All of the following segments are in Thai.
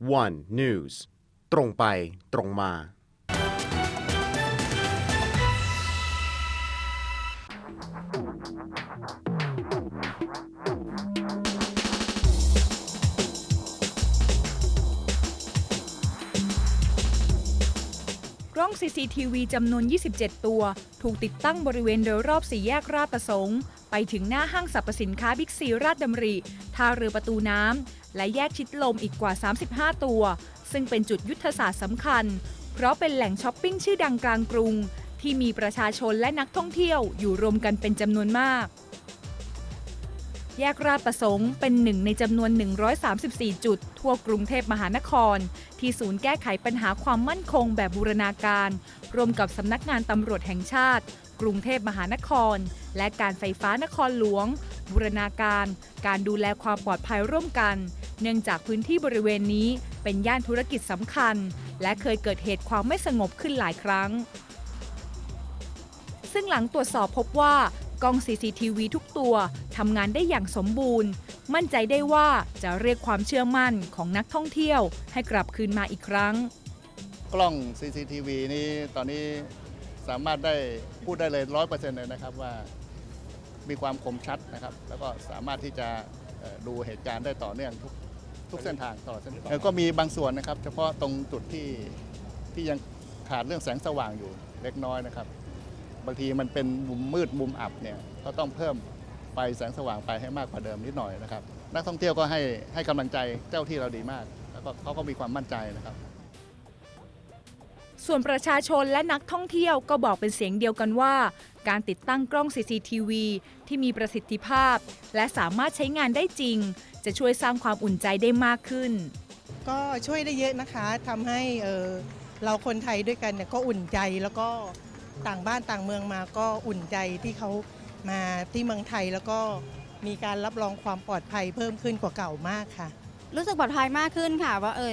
One News ตรงไปตรงมา กล้อง CCTV จำนวน 27 ตัว ถูกติดตั้งบริเวณโดยรอบสี่แยกราชประสงค์ ไปถึงหน้าห้างสรรพสินค้าบิ๊กซีราชดำริท่าเรือประตูน้ำ และแยกชิดลมอีกกว่า 35 ตัว ซึ่งเป็นจุดยุทธศาสตร์สำคัญ เพราะเป็นแหล่งช้อปปิ้งชื่อดังกลางกรุง ที่มีประชาชนและนักท่องเที่ยวอยู่รวมกันเป็นจำนวนมาก แยกราชประสงค์เป็นหนึ่งในจำนวน 134 จุด ทั่วกรุงเทพมหานคร ที่ศูนย์แก้ไขปัญหาความมั่นคงแบบบูรณาการ ร่วมกับสำนักงานตำรวจแห่งชาติ กรุงเทพมหานคร และการไฟฟ้านครหลวง บูรณาการ การดูแลความปลอดภัยร่วมกัน เนื่องจากพื้นที่บริเวณนี้เป็นย่านธุรกิจสำคัญ และเคยเกิดเหตุความไม่สงบขึ้นหลายครั้งซึ่งหลังตรวจสอบพบว่า กล้อง CCTV ทุกตัวทำงานได้อย่างสมบูรณ์ มั่นใจได้ว่าจะเรียกความเชื่อมั่นของนักท่องเที่ยวให้กลับคืนมาอีกครั้ง กล้อง CCTV นี้ตอนนี้สามารถได้พูดได้เลยร้อยเปอร์เซ็นต์เลยนะครับว่ามีความคมชัดนะครับ แล้วก็สามารถที่จะดูเหตุการณ์ได้ต่อเนื่องทุกทุกเส้นทางตลอดเส้นทางก็มีบางส่วนนะครับ เฉพาะตรงจุดที่ที่ยังขาดเรื่องแสงสว่างอยู่เล็กน้อยนะครับ บางทีมันเป็นมุมมืดมุมอับเนี่ยก็ต้องเพิ่มไฟแสงสว่างไปให้มากกว่าเดิมนิดหน่อยนะครับ นักท่องเที่ยวก็ให้ให้กำลังใจเจ้าที่เราดีมาก แล้วก็เขาก็มีความมั่นใจนะครับ ส่วนประชาชนและนักท่องเที่ยวก็บอกเป็นเสียงเดียวกันว่า การติดตั้งกล้อง CCTV ที่มีประสิทธิภาพ และสามารถใช้งานได้จริง จะช่วยสร้างความอุ่นใจได้มากขึ้น ก็ช่วยได้เยอะนะคะทำให้เอ่อเราคนไทยด้วยกันเนี่ยก็อุ่นใจแล้วก็ ต่างบ้านต่างเมืองมาก็อุ่นใจที่เขามาที่เมืองไทยแล้วก็มีการรับรองความปลอดภัยเพิ่มขึ้นกว่าเก่ามากค่ะ รู้สึกปลอดภัยมากขึ้นค่ะ ว่าเออ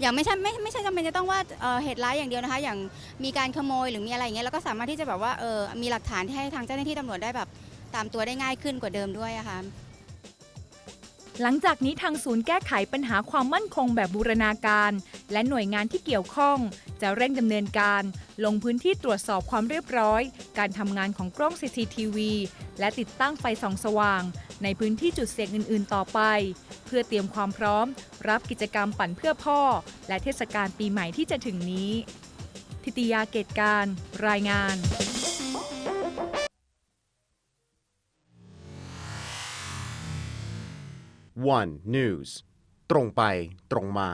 อย่างไม่ใช่ไม่ไม่ใช่จำเป็นจะต้องว่าเอ่อเหตุร้ายอย่างเดียวนะคะ อย่างมีการขโมยหรือมีอะไรอย่างเงี้ยเราก็สามารถที่จะแบบว่าเออมีหลักฐานที่ให้ทางเจ้าหน้าที่ตำรวจได้แบบตามตัวได้ง่ายขึ้นกว่าเดิมด้วยอะค่ะ หลังจากนี้ทางศูนย์แก้ไขปัญหาความมั่นคงแบบบูรณาการ และหน่วยงานที่เกี่ยวข้อง จะเร่งดำเนินการ ลงพื้นที่ตรวจสอบความเรียบร้อย การทำงานของกล้อง CCTV และติดตั้งไฟส่องสว่าง ในพื้นที่จุดเสี่ยงอื่น ๆ ต่อไป เพื่อเตรียมความพร้อม รับกิจกรรมปั่นเพื่อพ่อ และเทศกาลปีใหม่ที่จะถึงนี้ ทิติยาเกตการ รายงาน One News ตรงไปตรงมา